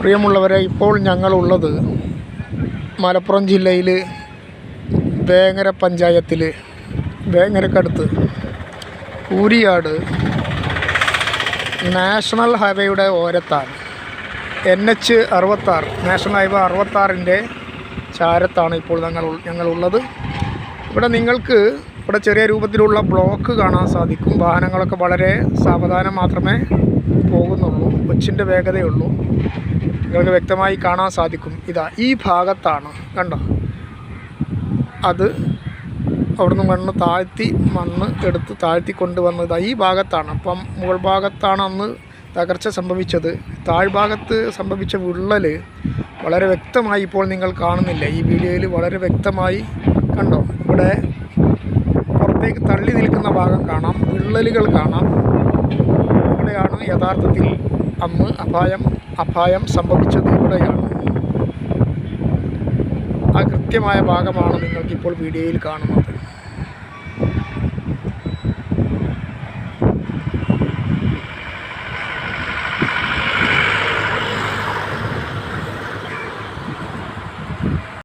പ്രിയമുള്ളവരെ ഇപ്പോൾ ഞങ്ങളുള്ളത് മലപ്പുറം ജില്ലയിൽ വേങ്ങര പഞ്ചായത്തിൽ വേങ്ങരക്കടുത്ത് ഊരിയാട് നാഷണൽ ഹൈവേയുടെ ഓരത്താണ്. എൻ എച്ച് അറുപത്താറ് നാഷണൽ ഹൈവേ അറുപത്താറിന്റെ ചാരത്താണ് ഇപ്പോൾ ഞങ്ങൾ ഞങ്ങളുള്ളത്. ഇവിടെ നിങ്ങൾക്ക് ഇവിടെ ചെറിയ രൂപത്തിലുള്ള ബ്ലോക്ക് കാണാൻ സാധിക്കും. വാഹനങ്ങളൊക്കെ വളരെ സാവധാനം മാത്രമേ പോകുന്നുള്ളൂ. കൊച്ചിന്റെ വേഗതയുള്ളൂ നിങ്ങൾക്ക് വ്യക്തമായി കാണാൻ സാധിക്കും. ഇതാ ഈ ഭാഗത്താണ് കണ്ടോ? അത് അവിടുന്ന് മണ്ണ് താഴ്ത്തി മണ്ണ് എടുത്ത് താഴ്ത്തി കൊണ്ടുവന്നത് ഈ ഭാഗത്താണ്. അപ്പം മുകൾ ഭാഗത്താണ് അന്ന് തകർച്ച സംഭവിച്ചത്. താഴ്ഭാഗത്ത് സംഭവിച്ച വിള്ളൽ വളരെ വ്യക്തമായി ഇപ്പോൾ നിങ്ങൾ കാണുന്നില്ല. ഈ വീഡിയോയിൽ വളരെ വ്യക്തമായി കണ്ടോ? ഇവിടെ പുറത്തേക്ക് തള്ളി നിൽക്കുന്ന ഭാഗം കാണാം. വിള്ളലുകൾ കാണാം. ഇവിടെയാണ് യഥാർത്ഥത്തിൽ അന്ന് അപായം അപായം സംഭവിച്ചത് ഇവിടെയാണ്. ആ കൃത്യമായ ഭാഗമാണ് നിങ്ങൾക്കിപ്പോൾ വീഡിയോയിൽ കാണുന്നത്.